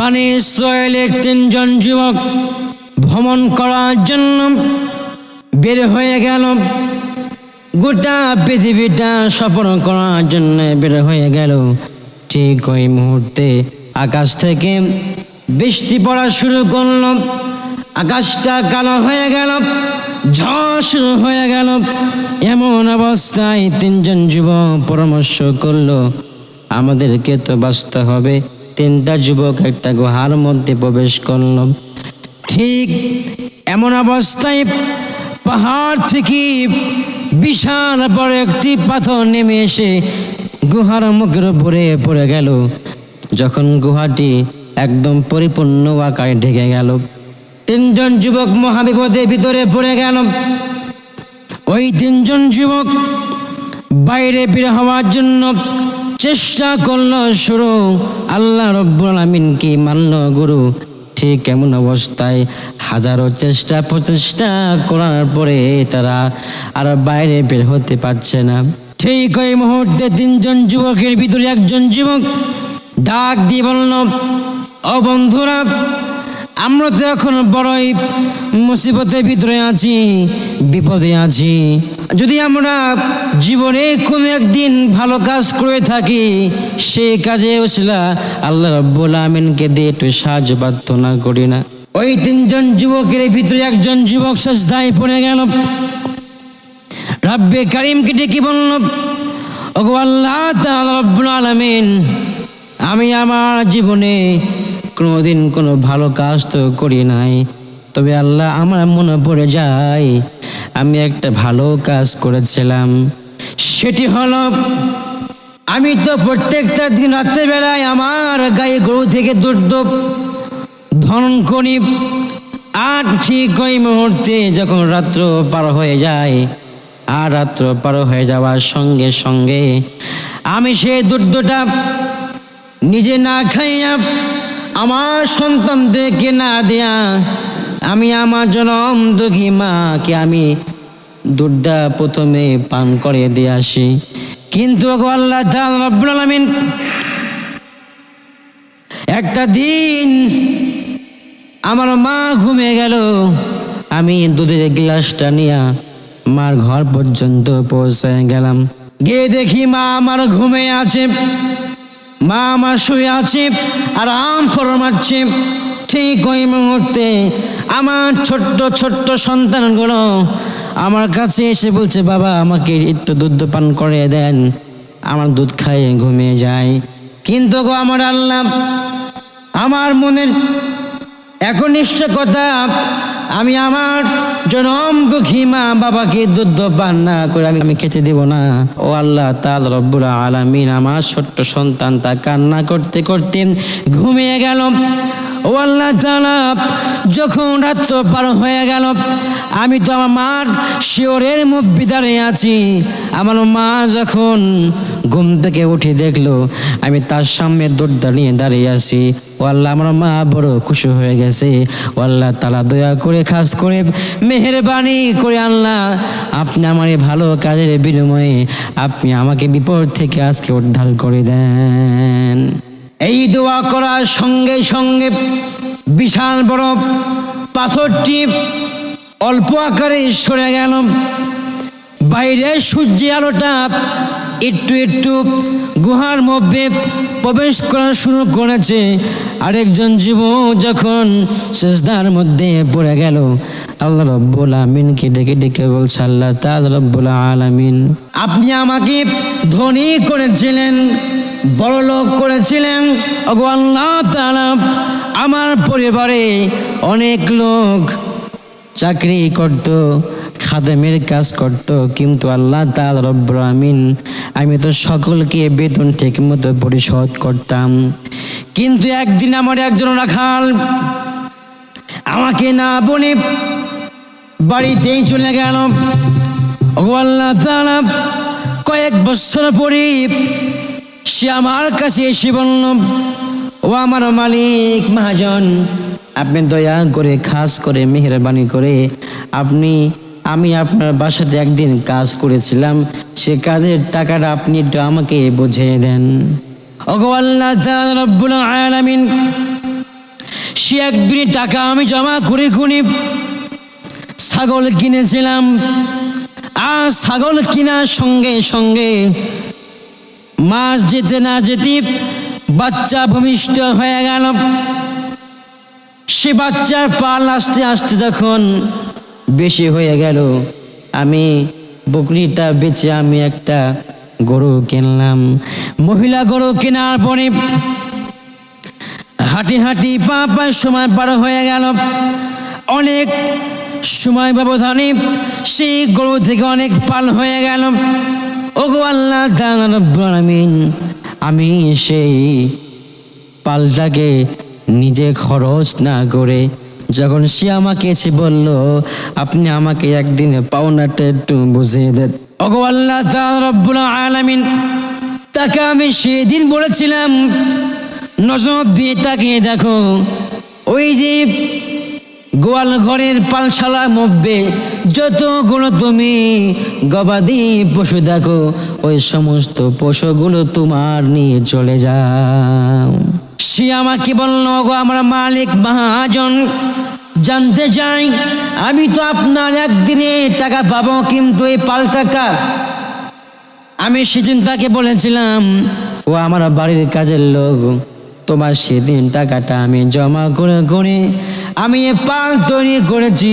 বাণী ইসরায়েলের তিনজন যুবক ভ্রমণ করার জন্য বের হয়ে গেল। গোটা পৃথিবীটা সফর করার জন্য বের হয়ে গেল। ঠিক ওই মুহূর্তে আকাশ থেকে বৃষ্টি পড়া শুরু করল। আকাশটা কালো হয়ে গেল, ঝড় শুরু হয়ে গেল। এমন অবস্থায় তিনজন যুবক পরামর্শ করল, আমাদেরকে তো বাঁচতে হবে তিনটা যুবক, একটা গুহার মধ্যে প্রবেশ করল। ঠিক এমন অবস্থায় পাহাড় থেকে বিশাল বড় একটি পাথর নেমে এসে গুহার মুখের উপরে পড়ে গেল। যখন গুহাটি একদম পরিপূর্ণ আকারে ঢেকে গেল, তিনজন যুবক মহাবিপদের ভিতরে পড়ে গেল। ওই তিনজন যুবক বাইরে বের হওয়ার জন্য চেষ্টা করল শুরু। আল্লাহ রব্বুল আলমিনকে মানল গুরু? ঠিক এমন অবস্থায় হাজারো চেষ্টা প্রচেষ্টা করার পরে তারা আর বাইরে বের হতে পারছে না। ঠিক ওই মুহূর্তে তিনজন যুবকের ভিতরে একজন যুবক ডাক দিয়ে বলল, ও বন্ধুরা, আমরা তো এখন বড়ই মুসিবতের ভিতরে আছি, বিপদে আছি। যদি আমরা জীবনে কোনো একদিন ভালো কাজ করে থাকি সেই কাজে ওসিলা আল্লাহ রব্বুল আমিনকে দিয়ে একটু সাহায্য প্রার্থনা করি না। ওই তিনজন যুবকের ভিতরে একজন যুবক সস্তায় পড়ে গেল। রাব্বে কারিমকে ডেকে বলল, ওগো আল্লাহ রব্বুল আলামিন, আমি আমার জীবনে কোনোদিন কোনো ভালো কাজ তো করি নাই। তবে আল্লাহ আমার মনে পড়ে যায়, আমি একটা ভালো কাজ করেছিলাম। সেটি হলো, আমি তো প্রত্যেকটা দিন রাত্রেবেলায় আমার গায়ে গরু থেকে দুধ ধন করি, আর ঠিক ওই মুহূর্তে যখন রাত্র পার হয়ে যায়, আর রাত্র পার হয়ে যাওয়ার সঙ্গে সঙ্গে আমি সেই দুর্দটা নিজে না খাইয়া, আমার সন্তানদেরকে না দেয়া আমি আমার জনম দুঃখী মাকে আমি দুধটা প্রথমে পান করে দিয়ে আসি। কিন্তু একটা দিন আমার মা ঘুমিয়ে গেল। আমি দুধের গ্লাসটা নিয়ে মার ঘর পর্যন্ত পৌঁছে গেলাম। গিয়ে দেখি মা আমার ঘুমে আছে, মা আমার শুয়ে আছে, আর আম ফরমাচ্ছে। ঠিক ওই মুহূর্তে আমার ছোট্ট ছোট্ট সন্তানগুলো আমার কাছে এসে বলছে, বাবা, আমাকে একটু দুধ পান করে দেন। আমার দুধ খাইয়ে ঘুমিয়ে যায়। কিন্তু গো আমার আল্লাহ, আমার মনের একনিষ্ঠ কথা আমি আমার জনম দুঃখী মা বাবাকে দুধ পান না করে আমি আমি খেতে দেব না। ও আল্লাহ তাল রব্বুল আলামিন আমার ছোট্ট সন্তান তা কান্না করতে করতে ঘুমিয়ে গেল। ও আল্লাহ যখন রাত্র পার হয়ে গেল, আমি তো আমার মার শিওরের মধ্যে দাঁড়িয়ে আছি। আমার মা যখন ঘুম থেকে উঠে দেখল, আমি তার সামনে দৌড় দাঁড়িয়ে দাঁড়িয়ে আছি। ও আল্লাহ, আমার মা বড় খুশি হয়ে গেছে। ও আল্লাহ তালা দয়া করে খাস করে, মেহরবানি করে আল্লাহ, আপনি আমার এই ভালো কাজের বিনিময়ে আপনি আমাকে বিপদ থেকে আজকে উদ্ধার করে দেন। করার সঙ্গে সঙ্গে বিশাল বড় পাথরটি অল্প আকারে সরে গেল। বাইরে সূর্যের আলোটা একটু একটু গুহার মধ্যে প্রবেশ করা শুরু করেছে। আরেকজন জীব যখন শেষদার মধ্যে পড়ে গেল, আল্লাহ রব্বুল আমিনকে ডেকে ডেকে বলছে, আল্লাহ তাল রব্বুল আলামিন, আপনি আমাকে ধনী করেছিলেন। বড় লোক করেছিলেন আমার পরিবারে অনেক লোক চাকরি করত, খাদেমের কাজ করত, কিন্তু আল্লাহ তাল রব্বুল আমিন আমি তো সকলকে বেতন ঠিক মতো পরিশোধ করতাম। কিন্তু একদিন আমার একজন রাখাল আমাকে না বলে বাড়িতেই চলে গেল। আল্লাহ তাআলা কয়েক বছর পরে সে আমার কাছে এসে বলল, ও আমার মালিক, মহাজন, আপনি দয়া করে খাস করে, মেহরবানি করে আপনি, আমি আপনার বাসাতে একদিন কাজ করেছিলাম, সে কাজের টাকাটা আপনি একটু আমাকে বুঝিয়ে দেন। সে এক টাকা আমি জমা করে করে ছাগল কিনেছিলাম। আর ছাগল কেনার সঙ্গে সঙ্গে মাস যেতে না যেতে বাচ্চা ভূমিষ্ঠ হয়ে গেল। সে বাচ্চার পাল আস্তে আস্তে তখন বেশি হয়ে গেল, আমি বকরিটা বেচে আমি একটা গরু কিনলাম। মহিলা গরু কেনার পরে হাঁটি হাঁটি পা পা সময় পার হয়ে গেল। অনেক সময় ব্যবধানে সেই গরু থেকে অনেক পাল হয়ে গেল। ওগো আল্লাহ তাআলা আমি সেই পালটাকে নিজে খরচ না করে যখন সে আমাকে এসে বলল, আপনি আমাকে একদিন পাওনাটা একটু বুঝিয়ে দেন। ওগো আল্লাহ রব্বুল আলামিন, তাকে আমি সেদিন বলেছিলাম, নজর দিয়ে তাকিয়ে দেখো, ওই যে গোয়াল ঘরের পালশালার মধ্যে যতগুলো তুমি গবাদি পশু দেখো, ওই সমস্ত পশুগুলো তোমার নিয়ে চলে যাও। সে আমাকে বলল, গো আমরা মালিক মহাজন, জানতে চাই, আমি তো আপনার একদিনে টাকা পাবো, কিন্তু এই পাল টাকা আমি সেদিন তাকে বলেছিলাম, ও আমার বাড়ির কাজের লোক, তোমার সেদিন টাকাটা আমি জমা করে করে আমি এ পাল তৈরি করেছি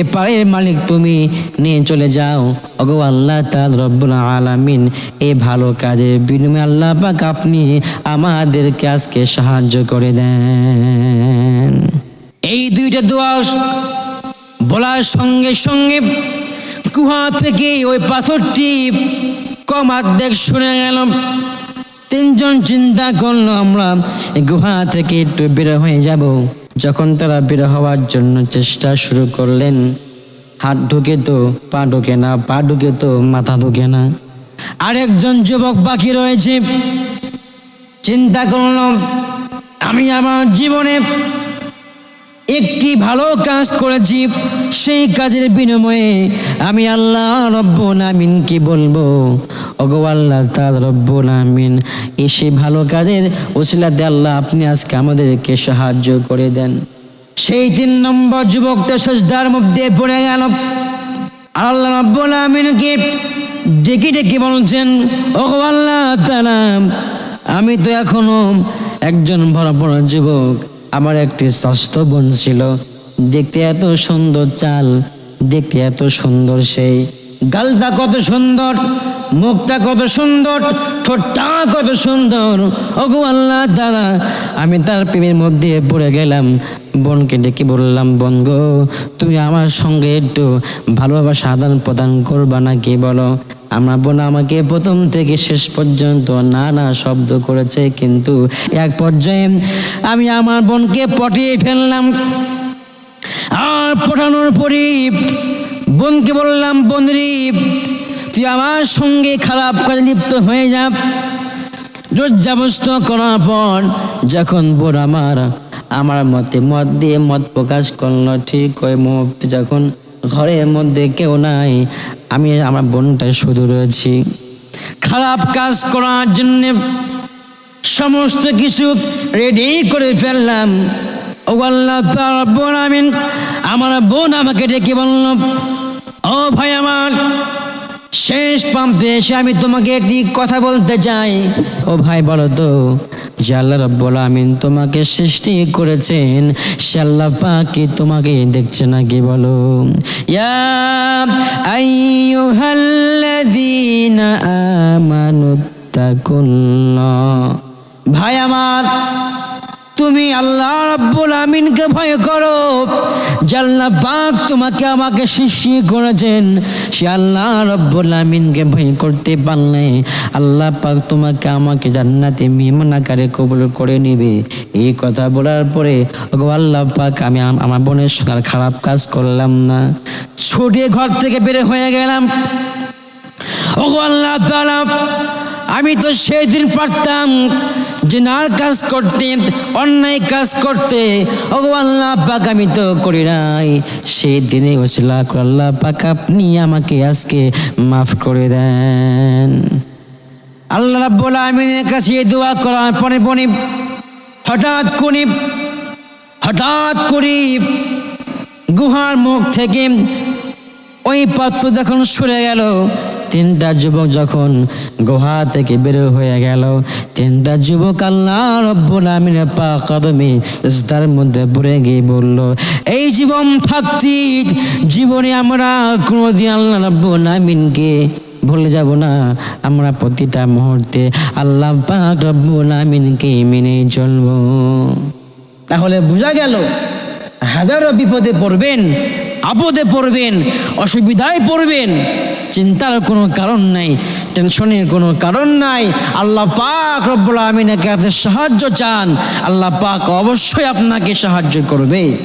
এ পালের মালিক তুমি। নিয়ে চলে যাও। ওগো আল্লাহ তাল রব্বুল আলামিন, এ ভালো কাজে বিনিময়ে আল্লাহ পাক আপনি আমাদেরকে আজকে সাহায্য করে দেন। এই দুইটা দোয়া বলার সঙ্গে সঙ্গে কুহা থেকে ওই পাথরটি কম অর্ধেক শুনে গেল তিনজন চিন্তা করল, আমরা গুহা থেকে একটু বের হয়ে যাব। যখন তারা বের হওয়ার জন্য চেষ্টা শুরু করলেন, হাত ঢুকে তো, পা ঢুকে না, পা ঢুকে তো, মাথা ঢুকে না। আরেকজন যুবক বাকি রয়েছে। চিন্তা করলাম আমি আমার জীবনে একটি ভালো কাজ করেছি, সেই কাজের বিনিময়ে আমি আল্লাহ রব্বুল আমিনকে বলব, ওগো আল্লাহ তার রব্বুল আমিন, এসে ভালো কাজের ওসিলাতে আল্লাহ আপনি আজকে আমাদেরকে সাহায্য করে দেন। সেই তিন নম্বর যুবকটা সজদার মধ্যে পড়ে গেল। আল্লাহ রব্বুল আমিনকে ডেকে ডেকে বলছেন, ওগো আল্লাহ তাআলা, আমি তো এখনও একজন বড় বড় যুবক। আমার একটি স্বাস্থ্য বোন ছিল। দেখতে এত সুন্দর চাল, দেখতে এত সুন্দর সেই। গালটা কত সুন্দর, মুখটা কত সুন্দর, ঠোঁটটা কত সুন্দর। ওগো আল্লাহ দাদা আমি তার প্রেমের মধ্যে পড়ে গেলাম। বোনকে ডেকে বললাম, বোন তুমি আমার সঙ্গে একটু ভালোভাবে আদান প্রদান করবা নাকি বলো? আমার বোন আমাকে প্রথম থেকে শেষ পর্যন্ত না না শব্দ করেছে, কিন্তু এক পর্যায়ে আমি আমার বোনকে পটিয়ে ফেললাম। আর পটানোর পরে বোনকে বললাম বনরি তুই আমার সঙ্গে খারাপ কাজে লিপ্ত হয়ে যা। জোরজাবস্ত করার পর যখন বোন আমার আমার মতে মত দিয়ে মত প্রকাশ করল, ঠিক ওই মুহূর্তে যখন ঘরের মধ্যে কেউ নাই। আমি আমার বোনটা শুধু রয়েছি। খারাপ কাজ করার জন্য সমস্ত কিছু রেডি করে ফেললাম। ও আল্লাহ তার বোন আমিন আমার বোন আমাকে ডেকে বলল, ও ভাই আমার শেষ পাম্পে এসে আমি তোমাকে একটি কথা বলতে চাই। ও ভাই, বলো তো আল্লাহ রব্বুল আমিন তোমাকে সৃষ্টি করেছেন আল্লাহ পাকি তোমাকে দেখছে নাকি বলো? ইয়া আইয়ুহাল্লাযীনা আমানুত্তাকুল্লাহ ভাই আমার তুমি আল্লাহ রাব্বুল আমিনকে ভয় করো। আল্লাহ পাক তোমাকে আমাকে সৃষ্টি করেছেন। সে আল্লাহ রাব্বুল আমিনকে ভয় করতে পারলে আল্লাহ পাক তোমাকে আমাকে জান্নাতে মেহমান আকারে কবুল করে নেবে। এই কথা বলার পরে, ওগো আল্লাহ পাক আমি আমার বোনের সঙ্গে খারাপ কাজ করলাম না। ছুটে ঘর থেকে বের হয়ে গেলাম। ওগো আল্লাহ আমি তো সেই দিন পারতাম। যে নার কাজ করতে, অন্যায় কাজ করতে, ওগো আল্লাহ পাক আমি তো করি নাই। সেই দিনে ওসিলা আল্লাহ পাক আপনি আমাকে আজকে মাফ করে দেন। আল্লাহ রাব্বুল আমিনের কাছে দোয়া করার পরে পরে হঠাৎ করে হঠাৎ করে গুহার মুখ থেকে ওই পাত্র যখন সরে গেল, তিনটা যুবক যখন গুহা থেকে বের হয়ে গেল, তিনটা যুবক আল্লাহ রব্বুল আমিনের পা কদমে তার মধ্যে পড়ে গিয়ে বলল, এই জীবন থাকতি, জীবনে আমরা কোনোদিন আল্লাহ রব্বুল আমিনকে ভুলে যাব না। আমরা প্রতিটা মুহূর্তে আল্লাহ পাক রব্বুল আমিনকে মেনে চলবো। তাহলে বোঝা গেল, হাজারো বিপদে পড়বেন আপদে পড়বেন, অসুবিধায় পড়বেন, চিন্তার কোনো কারণ নাই, টেনশনের কোনো কারণ নাই। আল্লাহ পাক রব্বুল আমিনাকে সাহায্য চান। আল্লাহ পাক অবশ্যই আপনাকে সাহায্য করবে।